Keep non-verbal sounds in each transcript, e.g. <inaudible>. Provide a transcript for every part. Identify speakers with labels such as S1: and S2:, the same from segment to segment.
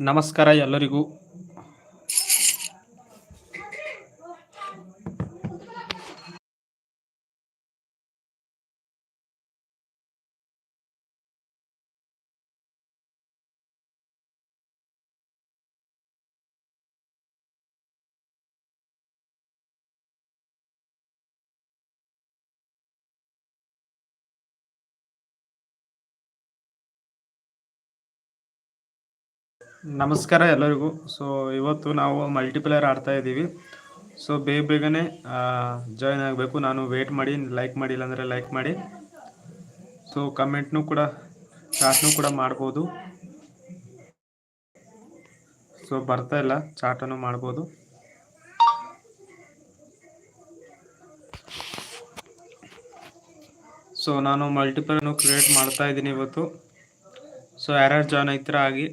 S1: ನಮಸ್ಕಾರ ಎಲ್ಲರಿಗೂ. ನಮಸ್ಕಾರ ಎಲ್ಲರಿಗೂ. ಸೊ ಇವತ್ತು ನಾವು ಮಲ್ಟಿಪ್ಲೇಯರ್ ಆಡ್ತಾ ಇದ್ದೀವಿ. ಸೊ ಬೇಗ ಬೇಗನೆ ಜಾಯ್ನ್ ಆಗಬೇಕು. ನಾನು ವೇಟ್ ಮಾಡಿ ಲೈಕ್ ಮಾಡಿಲ್ಲ ಅಂದರೆ ಲೈಕ್ ಮಾಡಿ. ಸೊ ಕಮೆಂಟ್ನೂ ಕೂಡ ಚಾಟ್ನೂ ಕೂಡ ಮಾಡ್ಬೋದು. ಸೊ ಬರ್ತಾ ಇಲ್ಲ. ಚಾಟನ್ನು ಮಾಡ್ಬೋದು. ಸೊ ನಾನು ಮಲ್ಟಿಪಲನ್ನು ಕ್ರಿಯೇಟ್ ಮಾಡ್ತಾ ಇದ್ದೀನಿ ಇವತ್ತು. ಸೊ ಯಾರ್ಯಾರು ಜಾಯ್ನ್ ಆಗ್ತೀರಾ ಆಗಿ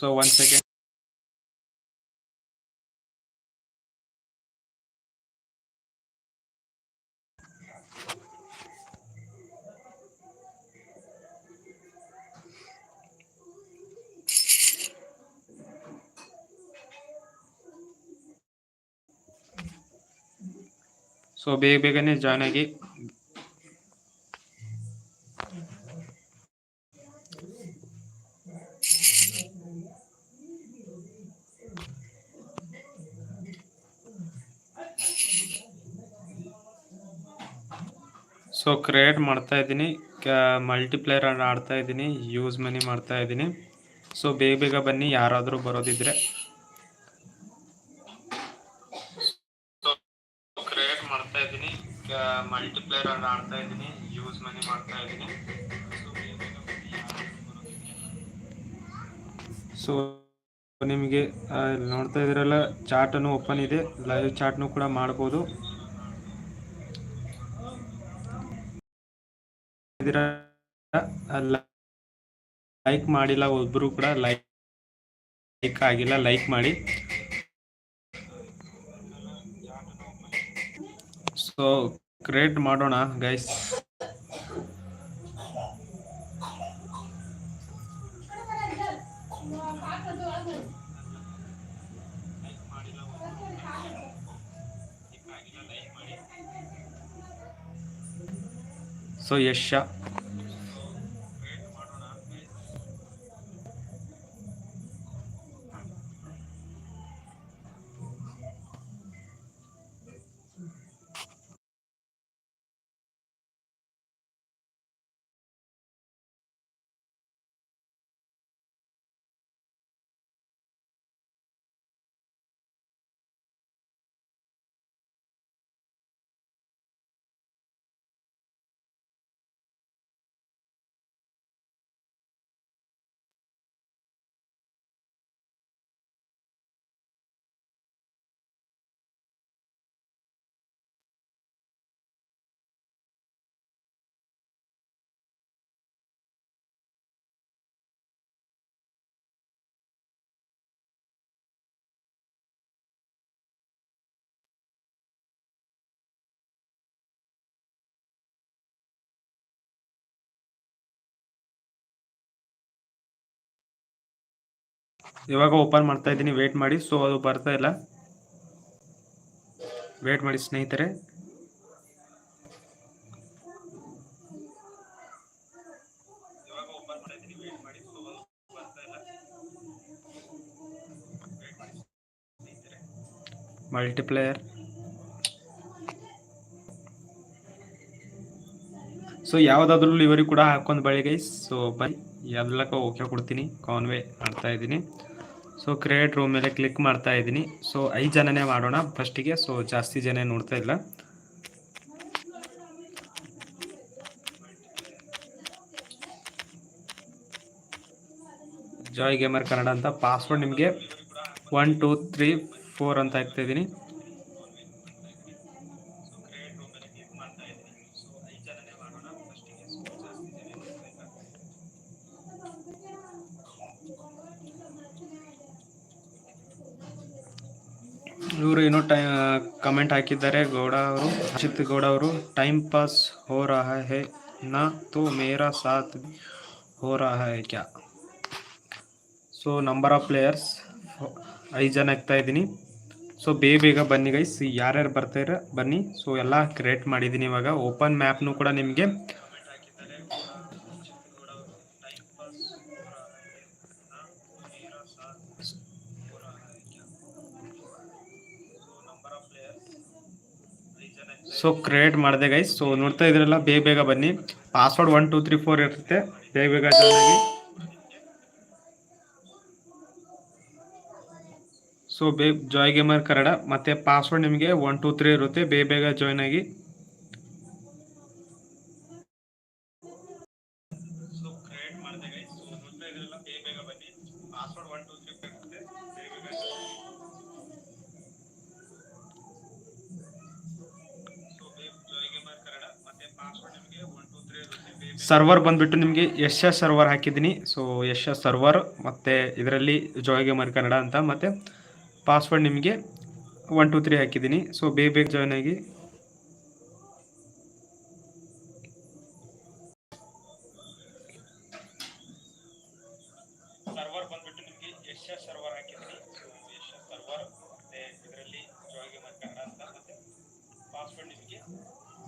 S1: So one second. ಸೊ ಬೇಗ ಬೇಗನೆ ಜಾಯ್ನ್ ಆಗಿ ಸೊ ಕ್ರಿಯೇಟ್ ಮಾಡ್ತಾ ಇದ್ದೀನಿ. ಮಲ್ಟಿಪ್ಲೇಯರ್ ಆಡ್ತಾ ಇದ್ದೀನಿ. ಯೂಸ್ ಮನಿ ಮಾಡ್ತಾ ಇದ್ದೀನಿ. ಸೊ ಬೇಗ ಬೇಗ ಬನ್ನಿ. ಯಾರಾದರೂ ಬರೋದಿದ್ರೆ. ಕ್ರಿಯೇಟ್ ಮಾಡ್ತಾ ಇದ್ದೀನಿ. ಮಲ್ಟಿಪ್ಲೇಯರ್ ಆಡ್ತಾ ಇದ್ದೀನಿ. ಯೂಸ್ ಮನಿ ಮಾಡ್ತಾ ಇದ್ದೀನಿ. ಸೊ ನಿಮಗೆ ನೋಡ್ತಾ ಇದ್ರಲ್ಲ ಚಾಟನ್ನು ಓಪನ್ ಇದೆ. ಲೈವ್ ಚಾಟ್ನು ಕೂಡ ಮಾಡ್ಬೋದು. ಲೈಕ್ ಮಾಡಿಲ್ಲ, ಒಬ್ರು ಕೂಡ ಲೈಕ್ ಲೈಕ್ ಆಗಿಲ್ಲ ಲೈಕ್ ಮಾಡಿ. ಸೊ ಕ್ರಿಯೇಟ್ ಮಾಡೋಣ ಗೈಸ್ ಸೊ ಯಶ. ಇವಾಗ ಓಪನ್ ಮಾಡ್ತಾ ಇದ್ದೀನಿ ವೇಟ್ ಮಾಡಿ. ಸೊ ಅದು ಬರ್ತಾ ಇಲ್ಲ. ವೇಟ್ ಮಾಡಿ ಸ್ನೇಹಿತರೆ. ಮಲ್ಟಿಪ್ಲೇಯರ್ ಸೊ ಯಾವುದಾದ್ರೂ ಇವರಿಗೆ ಕೂಡ ಹಾಕೊಂಡು ಬಳಿ ಗೈಸ್ ಸೊ ಬೈ ಎಲ್ಲಕ್ಕ ಓಕೆ ಕೊಡ್ತೀನಿ. ಕಾನ್ವೇ ಮಾಡ್ತಾ ಇದ್ದೀನಿ. ಸೊ ಕ್ರಿಯೇಟ್ ರೂಮ್ ಮೇಲೆ ಕ್ಲಿಕ್ ಮಾಡ್ತಾ ಇದ್ದೀನಿ. ಸೊ ಐದು ಜನನೇ ಮಾಡೋಣ ಫಸ್ಟಿಗೆ ಸೊ ಜಾಸ್ತಿ ಜನ ನೋಡ್ತಾ ಇಲ್ಲ. ಜಾಯ್ ಗೇಮರ್ ಕನ್ನಡ ಅಂತ ಪಾಸ್ವರ್ಡ್ ನಿಮಗೆ ಒನ್ ಟೂ ತ್ರೀ ಫೋರ್ ಅಂತ ಹಾಕ್ತಾ ಇದ್ದೀನಿ ಇವರು ಒಬ್ಬರು ಏನೋ ಟೈ ಕಮೆಂಟ್ ಹಾಕಿದ್ದಾರೆ ಗೌಡ ಅವರು. ಅಜಿತ್ ಗೌಡ ಅವರು ಟೈಮ್ ಪಾಸ್ ಹೋ ರಹಾ ಹೇ, ನಾ ತೋ ಮೇರಾ ಸಾಥ್ ಹೋ ರಹಾ ಹೇ ಕ್ಯಾ? ಸೊ ನಂಬರ್ ಆಫ್ ಪ್ಲೇಯರ್ಸ್ ಐದು ಜನ ಆಗ್ತಾ ಇದ್ದೀನಿ. ಸೊ ಬೇಗ ಬೇಗ ಬನ್ನಿ ಗೈಸ್ ಯಾರ್ಯಾರು ಇರ ಬನ್ನಿ. ಸೊ ಎಲ್ಲ ಕ್ರಿಯೇಟ್ ಮಾಡಿದ್ದೀನಿ ಇವಾಗ. ಓಪನ್ ಮ್ಯಾಪ್ನು ಕೂಡ ನಿಮಗೆ. ಸೊ ಕ್ರಿಯೇಟ್ ಮಾಡಿದೆ ಗೈಸ್ ಸೊ ನೋಡ್ತಾ ಇದ್ರಲ್ಲ ಬೇಗ ಬೇಗ ಬನ್ನಿ. Password one two three four ಇರುತ್ತೆ. ಬೇಗ ಬೇಗ ಜಾಯ್ನ್ ಆಗಿ. ಸೊ ಬೇಗ ಜಾಯ್ ಗೇಮರ್ ಕನ್ನಡ. ಮತ್ತೆ ಪಾಸ್ವರ್ಡ್ ನಿಮಗೆ ಒನ್ ಟೂ ತ್ರೀ ಇರುತ್ತೆ. ಬೇಗ ಬೇಗ ಜಾಯ್ನ್ ಆಗಿ. ಸರ್ವರ್ ಬಂದ್ಬಿಟ್ಟು ನಿಮಗೆ ಯಶ ಸರ್ವರ್ ಹಾಕಿದ್ದೀನಿ. ಸೊ ಯಶ ಸರ್ವರ್ ಮತ್ತು ಇದರಲ್ಲಿ ಗೇಮರ್ ಕನ್ನಡ ಅಂತ ಮತ್ತು ಪಾಸ್ವರ್ಡ್ ನಿಮಗೆ ಒನ್ ಟು ತ್ರೀ ಹಾಕಿದ್ದೀನಿ. ಸೊ ಬೇಗ ಬೇಗ ಜಾಯ್ನ್ ಆಗಿ ಸರ್ವರ್ ಬಂದ್ಬಿಟ್ಟು ನಿಮಗೆ ಯಶ ಸರ್ವರ್ ಹಾಕಿದ್ದೀನಿ ಸೊ ಯಶ ಸರ್ವರ್ ಮತ್ತು ಇದರಲ್ಲಿ ಜಾಯ್ ಗೇಮರ್ ಕನ್ನಡ ಅಂತ ಮತ್ತು ಪಾಸ್ವರ್ಡ್ ನಿಮಗೆ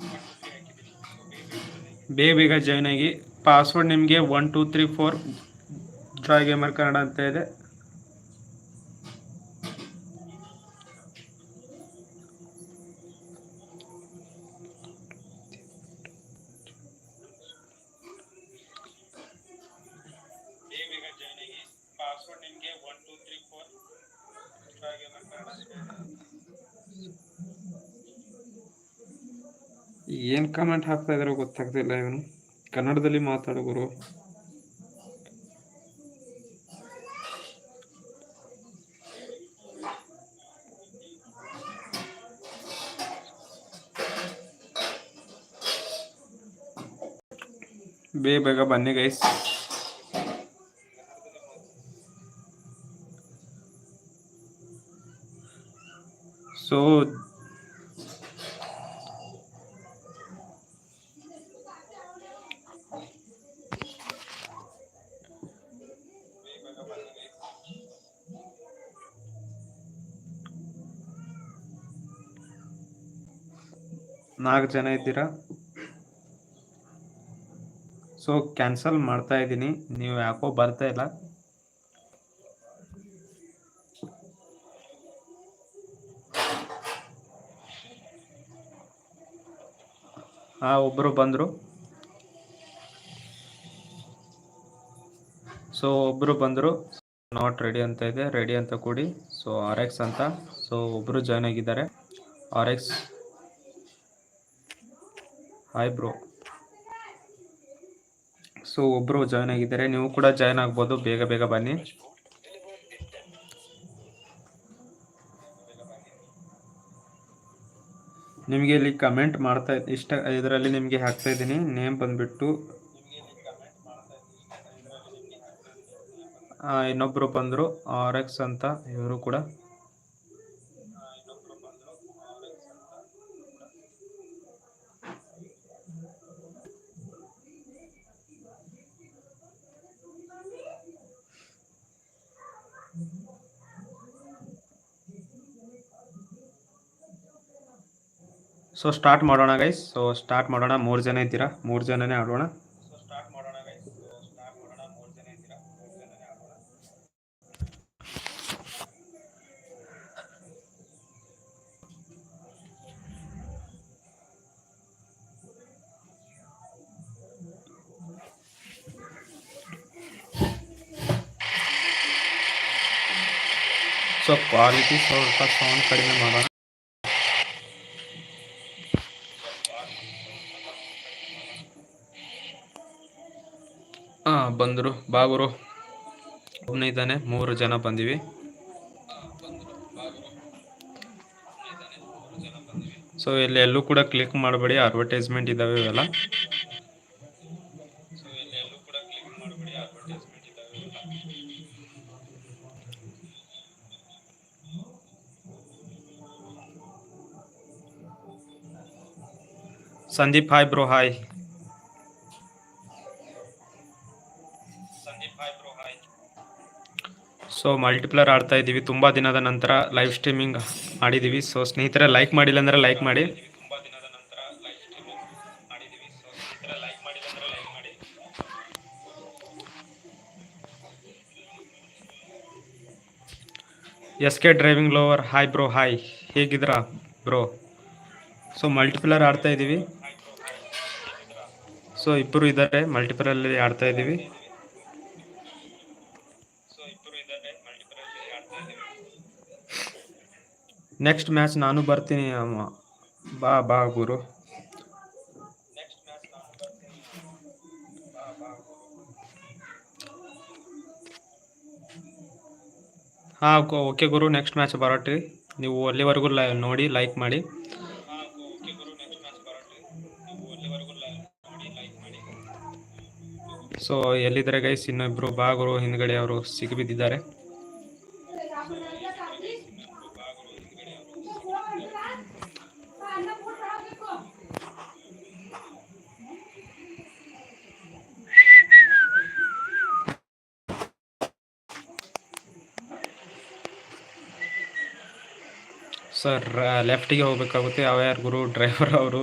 S1: ಒನ್ ಟು ತ್ರೀ ಹಾಕಿದ್ದೀನಿ ಸೊ ಬೇಗ ಬೇಗ ಬೇಗ ಜಾಯ್ನ್ ಆಗಿ ಪಾಸ್ವರ್ಡ್ ನಿಮಗೆ one two three four joy gamer Kannada ಅಂತ ಇದೆ ಬೇಗ ಬೇಗ ಜಾಯ್ನ್ ಆಗಿ ಪಾಸ್ವರ್ಡ್ ನಿಮಗೆ one two three four join gamer Kannada ಏನು ಕಮೆಂಟ್ ಹಾಕ್ತಾ ಇದಾರೋ ಗೊತ್ತಾಗ್ತಿಲ್ಲ ಇವನು. ಕನ್ನಡದಲ್ಲಿ ಮಾತಾಡು ಗುರು. ಬೇಗ ಬೇಗ ಬನ್ನಿ ಗೈಸ್ ಸೊ ನಾಲ್ಕು ಜನ ಇದ್ದೀರಾ? ಸೊ ಕ್ಯಾನ್ಸಲ್ ಮಾಡ್ತಾ ಇದ್ದೀನಿ. ನೀವು ಯಾಕೋ ಬರ್ತಾ ಇಲ್ಲ? ಹಾ ಒಬ್ಬರು ಬಂದರು. ಸೊ ಒಬ್ಬರು ಬಂದರು. ನಾಟ್ ರೆಡಿ ಅಂತ ಇದೆ. ರೆಡಿ ಅಂತ ಕೊಡಿ. ಸೊ ಆರ್ ಎಕ್ಸ್ ಅಂತ. ಸೊ ಒಬ್ಬರು ಜಾಯ್ನ್ ಆಗಿದ್ದಾರೆ. R X hi bro so ಒಬ್ಬರು ಜಾಯ್ನ್ ಆಗಿದ್ದಾರೆ? ನೀವು ಕೂಡ ಜಾಯ್ನ್ ಆಗ್ಬೋದು. ಬೇಗ ಬೇಗ ಬನ್ನಿ. ನಿಮಗೆ ಇಲ್ಲಿ ಕಮೆಂಟ್ ಮಾಡ್ತಾ, ಇಷ್ಟ, ಇದರಲ್ಲಿ ನಿಮಗೆ ಹಾಕ್ತಾ ಇದ್ದೀನಿ. ನೇಮ್ ಬಂದ್ಬಿಟ್ಟು ಇನ್ನೊಬ್ರು ಬಂದರು. ಆರ್ ಎಕ್ಸ್ ಅಂತ ಇವರು ಕೂಡ. ಸೊ ಸ್ಟಾರ್ಟ್ ಮಾಡೋಣ ಗೈಸ್ ಸೊ ಸ್ಟಾರ್ಟ್ ಮಾಡೋಣ. ಮೂರು ಜನ ಇದ್ದೀರಾ? ಮೂರು ಜನನೇ ಆಡೋಣ. ಸೊ ಕ್ವಾಲಿಟಿ ಸ್ವಲ್ಪ ಸೌಂಡ್ ಕಡಿಮೆ ಮಾಡೋಣ. ಹಾ, ಬಂದ್ರು. ಬಾ ಗುರು. ಇದ್ದಾನೆ, ಮೂರು ಜನ ಬಂದಿವಿ. ಸೊ ಇಲ್ಲಿ ಎಲ್ಲೂ ಕೂಡ ಕ್ಲಿಕ್ ಮಾಡಬೇಡಿ ಅಡ್ವರ್ಟೈಸ್ಮೆಂಟ್ ಇದಾವೆ ಇವೆಲ್ಲ. Sandeep hi bro hi so multiplayer ಆಡ್ತಾ ಇದ್ದೀವಿ. ತುಂಬ ದಿನದ ನಂತರ ಲೈವ್ ಸ್ಟ್ರೀಮಿಂಗ್ ಮಾಡಿದ್ದೀವಿ ಸೊ ಸ್ನೇಹಿತರೆ ಲೈಕ್ ಮಾಡಿಲ್ಲ ಅಂದರೆ ಲೈಕ್ ಮಾಡಿ. S K driving lover hi bro hi ಹೇಗಿದ್ದೀರಾ ಬ್ರೋ ಸೊ ಮಲ್ಟಿಪ್ಲರ್ ಆಡ್ತಾ ಇದ್ದೀವಿ. ಸೊ ಇಬ್ಬರು ಇದ್ದಾರೆ ಮಲ್ಟಿಪ್ಲರಲ್ಲಿ ಆಡ್ತಾ ಇದ್ದೀವಿ. ನೆಕ್ಸ್ಟ್ ಮ್ಯಾಚ್ ನಾನು ಬರ್ತೀನಿ ಬಾ ಬಾ ಗುರು. ಹಾಂ ಓಕೆ ಗುರು ನೆಕ್ಸ್ಟ್ ಮ್ಯಾಚ್ ಬರೋಟ್ರಿ. ನೀವು ಅಲ್ಲಿವರೆಗೂ ಲೈ, ನೋಡಿ ಲೈಕ್ ಮಾಡಿ. ಸೊ ಎಲ್ಲಿದ್ದಾರೆ ಗೈಸ್ ಇನ್ನೊಬ್ರು, ಬಾ ಗುರು, ಹಿಂದ್ಗಡೆ ಅವರು ಸಿಗಿಬಿದ್ದಿದ್ದಾರೆ. ಸರ್ ಲೆಫ್ಟಿಗೆ ಹೋಗ್ಬೇಕಾಗುತ್ತೆ. ಯಾವ ಯಾರು ಗುರು ಡ್ರೈವರ್ ಅವರು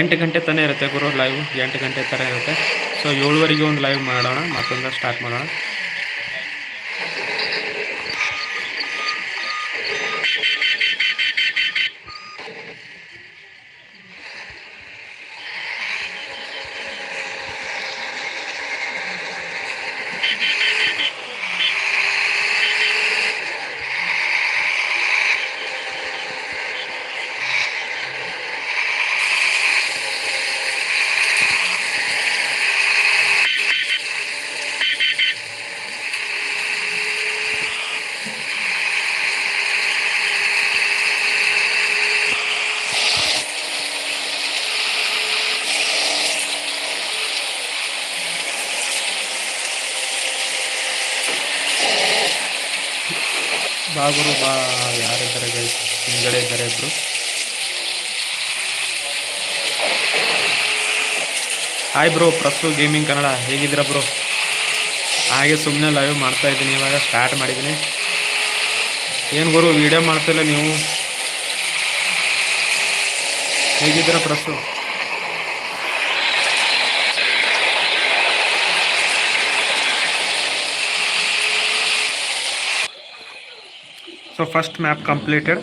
S1: ಎಂಟು ಗಂಟೆ ತನಕ ಇರುತ್ತೆ ಗುರು ಲೈವ್ ಎಂಟು ಗಂಟೆ ಥರ ಇರುತ್ತೆ. ಸೊ ಏಳುವರೆಗೆ ಒಂದು ಲೈವ್ ಮಾಡೋಣ ಮತ್ತೊಂದು ಸ್ಟಾರ್ಟ್ ಮಾಡೋಣ. ಬಾ ಗುರು ಬಾ, ಯಾರಿದ್ದಾರೆ ಗೈಸ್ ಹಿಂದ್ಗಡೆ ಇದ್ದಾರೆ ಇಬ್ರು. ಹಾಯ್ ಬ್ರೋ ಪ್ರಸ್ತು ಗೇಮಿಂಗ್ ಕನ್ನಡ, ಹೇಗಿದ್ದೀರಾ ಬ್ರೋ ಹಾಗೆ ಸುಮ್ಮನೆ ಲೈವ್ ಮಾಡ್ತಾ ಇದ್ದೀನಿ, ಇವಾಗ ಸ್ಟಾರ್ಟ್ ಮಾಡಿದ್ದೀನಿ. ಏನು ಗುರು ವೀಡಿಯೋ ಮಾಡ್ತಿಲ್ಲ ನೀವು? ಹೇಗಿದ್ದೀರಾ ಪ್ರಸು ಸೊ ಫಸ್ಟ್ ಮ್ಯಾಪ್ ಕಂಪ್ಲೀಟೆಡ್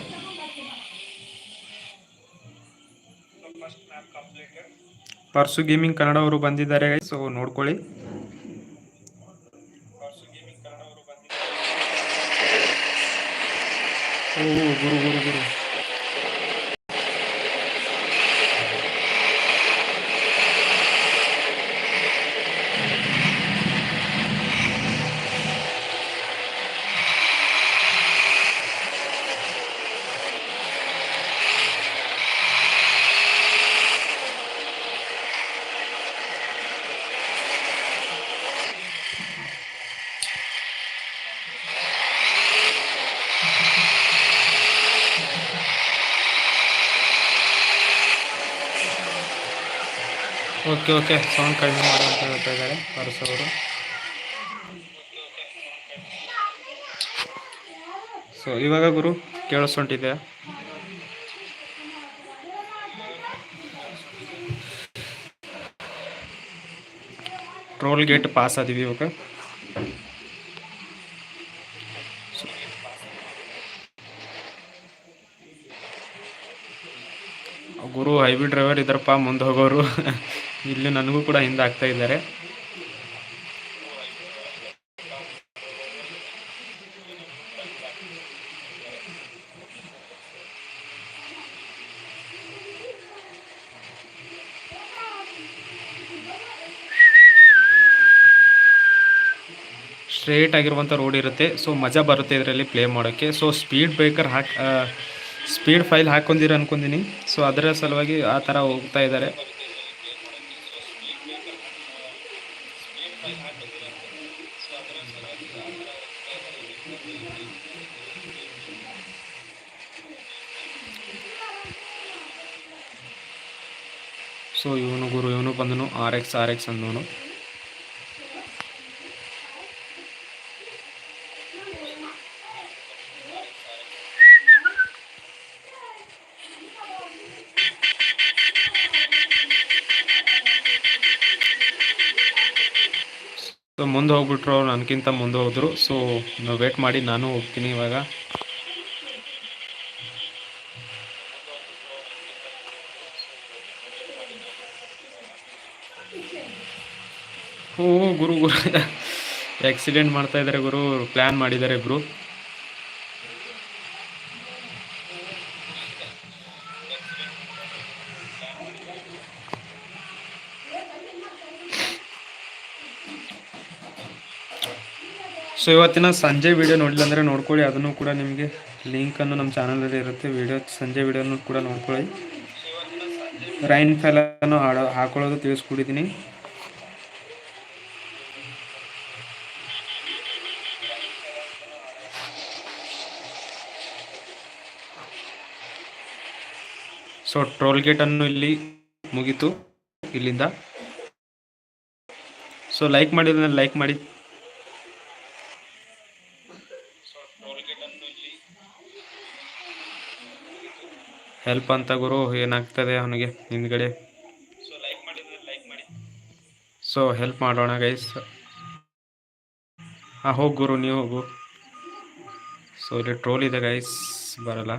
S1: ಪರ್ಸು ಗೇಮಿಂಗ್ ಕನ್ನಡ ಅವರು ಬಂದಿದ್ದಾರೆ ಸೊ ನೋಡ್ಕೊಳ್ಳಿ. ಓ, ಗುರು ಗುರು ಗುರು. Okay okay. ಸೌಂಡ್ ಕಡಿಮೆ ಮಾಡಿ ಅಂತ ಹೇಳ್ತಾ ಇದ್ದಾರೆ ಪರಸವರು ಸೊ ಇವಾಗ ಗುರು ಕೇಳಿಸ್ಕೊಂಟಿದೆ ಟ್ರೋಲ್ ಗೇಟ್ ಪಾಸ್ ಆದಿವಿ ಇವಾಗ. ಗುರು ಹೈವಿ ಡ್ರೈವರ್ ಇದ್ದಾರಪ್ಪ ಮುಂದೆ ಹೋಗೋರು. <laughs> ಇಲ್ಲಿ ನನಗೂ ಕೂಡ ಹಿಂದೆ ಆಗ್ತಾ ಇದ್ದಾರೆ. ಸ್ಟ್ರೇಟ್ ಆಗಿರುವಂಥ ರೋಡ್ ಇರುತ್ತೆ. ಸೊ ಮಜಾ ಬರುತ್ತೆ ಇದರಲ್ಲಿ ಪ್ಲೇ ಮಾಡೋಕ್ಕೆ ಸೊ ಸ್ಪೀಡ್ ಬ್ರೇಕರ್ ಹಾಕಿ ಸ್ಪೀಡ್ ಫೈಲ್ ಹಾಕೊಂಡಿರ ಅಂದ್ಕೊಂಡಿನಿ ಸೊ ಅದರ ಸಲುವಾಗಿ ಆ ಥರ ಹೋಗ್ತಾ ಇದ್ದಾರೆ. ಸೊ, ಇವನು ಗುರು, ಇವನು ಬಂದನು ಆರ್ ಎಕ್ಸ್ ಆರ್ ಎಕ್ಸ್ ಅಂದವನು. ಸೊ, ಮುಂದೆ ಹೋಗ್ಬಿಟ್ರು ನನಗಿಂತ ಮುಂದೆ ಹೋದರು. ಸೊ, ನಾವು ವೇಟ್ ಮಾಡಿ, ನಾನು ಹೋಗ್ತೀನಿ ಇವಾಗ. ಓ ಗುರು ಗುರು. ಆಕ್ಸಿಡೆಂಟ್ ಮಾಡ್ತಾ ಇದ್ದಾರೆ ಗುರು ಪ್ಲ್ಯಾನ್ ಮಾಡಿದ್ದಾರೆ ಇಬ್ರು ಸೊ ಇವತ್ತಿನ ಸಂಜೆ ವಿಡಿಯೋ ನೋಡಿಲ್ಲ ಅಂದರೆ ನೋಡ್ಕೊಳ್ಳಿ, ಅದನ್ನು ಕೂಡ ನಿಮಗೆ ಲಿಂಕನ್ನು ನಮ್ಮ ಚಾನಲಲ್ಲಿ ಇರುತ್ತೆ. ವಿಡಿಯೋ ಸಂಜೆ ವಿಡಿಯೋನು ಕೂಡ ನೋಡ್ಕೊಳ್ಳಿ. ರೈನ್ ಫೆಲನ್ನು ಹಾಡೋ ಹಾಕೊಳ್ಳೋದು ತಿಳಿಸ್ಕೊಡಿದ್ದೀನಿ. ಸೊ ಟೋಲ್ ಗೇಟನ್ನು ಇಲ್ಲಿ ಮುಗೀತು ಇಲ್ಲಿಂದ. ಸೊ ಲೈಕ್ ಮಾಡಿದ್ರೆ ಲೈಕ್ ಮಾಡಿ. ಹೆಲ್ಪ್ ಅಂತ ಗುರು, ಏನಾಗ್ತದೆ ಅವನಿಗೆ? ಹಿಂದ್ಗಡೆ ಸೊ ಹೆಲ್ಪ್ ಮಾಡೋಣ ಗೈಸ್ ಹಾಂ ಹೋಗಿ ಗುರು, ನೀವು ಹೋಗು. ಸೊ ಇಲ್ಲಿ ಟ್ರೋಲ್ ಇದೆ ಗೈಸ್ ಬರಲ್ಲ.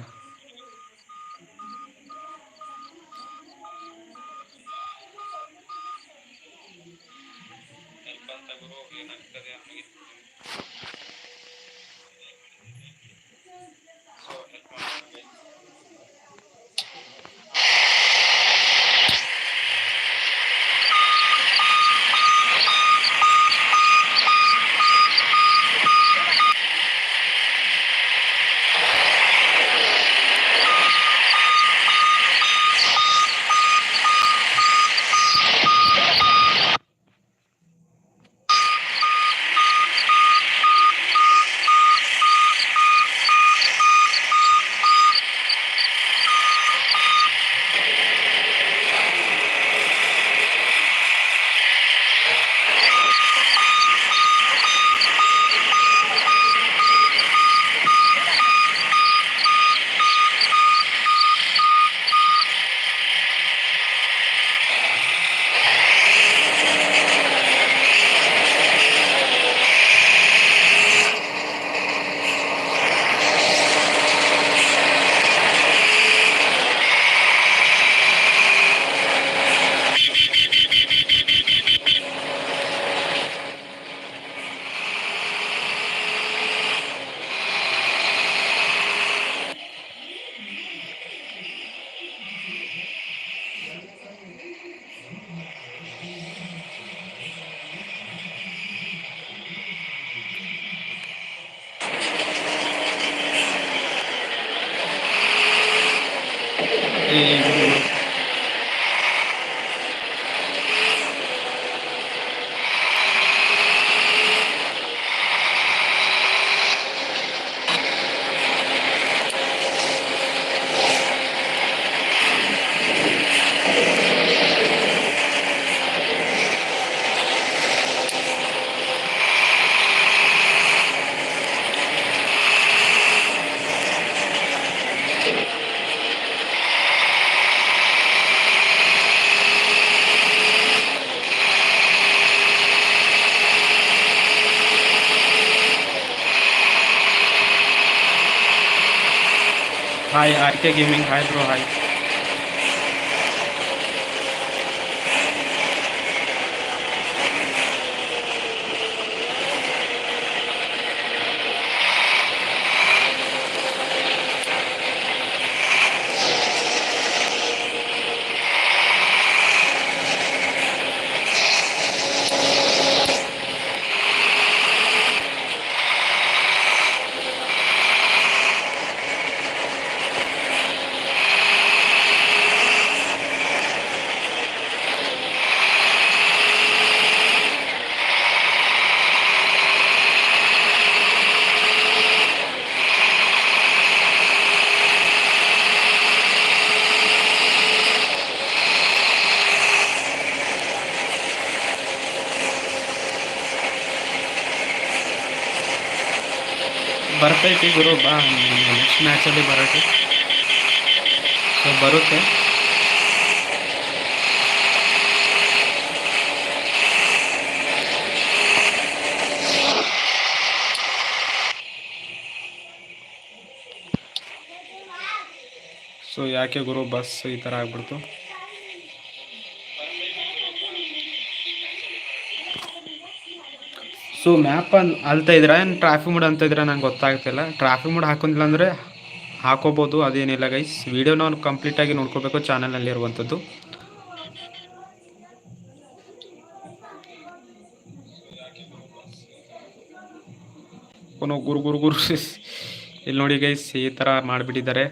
S1: Hi R K gaming hi bro hi ಬರ್ತೈತಿ ಗುರು ಬಾ ನೆಕ್ಸ್ಟ್ ಮ್ಯಾಚಲ್ಲಿ ಬರತ್ತೆ ಸೊ ಬರುತ್ತೆ ಸೊ ಯಾಕೆ ಗುರು ಬಸ್ ಈ ಥರ ಆಗ್ಬಿಡ್ತು ಸೊ ಮ್ಯಾಪ್ ಅಲ್ತಾ ಇದ್ದೀರಾ? ಏನು ಟ್ರಾಫಿಕ್ ಮೂಡ್ ಅಂತ ಇದ್ದೀರಾ? ನಂಗೆ ಗೊತ್ತಾಗ್ತಿಲ್ಲ. ಟ್ರಾಫಿಕ್ ಮೂಡ್ ಹಾಕೊಂಡಿಲ್ಲ ಅಂದರೆ ಹಾಕೋಬೋದು, ಅದೇನಿಲ್ಲ ಗೈಸ್ ವೀಡಿಯೋ ನಾವು ಕಂಪ್ಲೀಟಾಗಿ ನೋಡ್ಕೋಬೇಕು ಚಾನಲ್ನಲ್ಲಿ ಇರುವಂಥದ್ದು ಗುರು ಗುರು ಗುರು. ಇಲ್ಲಿ ನೋಡಿ ಗೈಸ್ ಈ ಥರ ಮಾಡಿಬಿಟ್ಟಿದ್ದಾರೆ.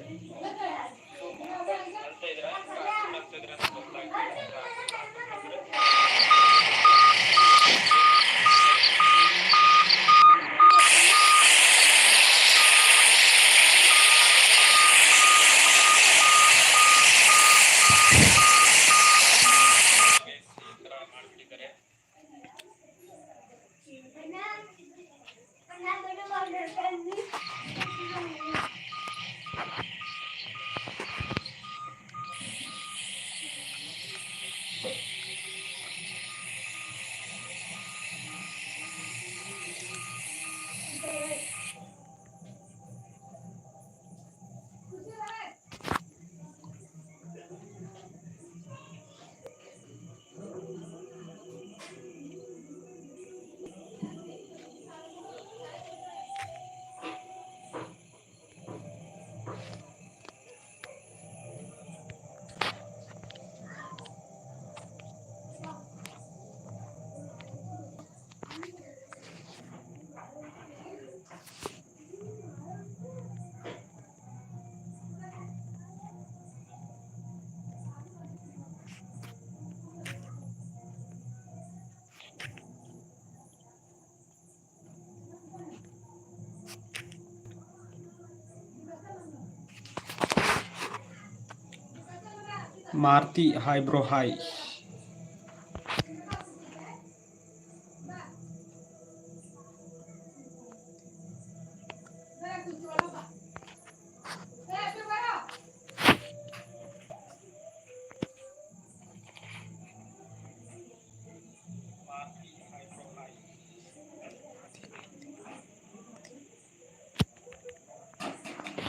S1: Maruti hi bro hi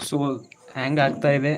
S1: so hang ಆಗ್ತಾ ಇದೆ.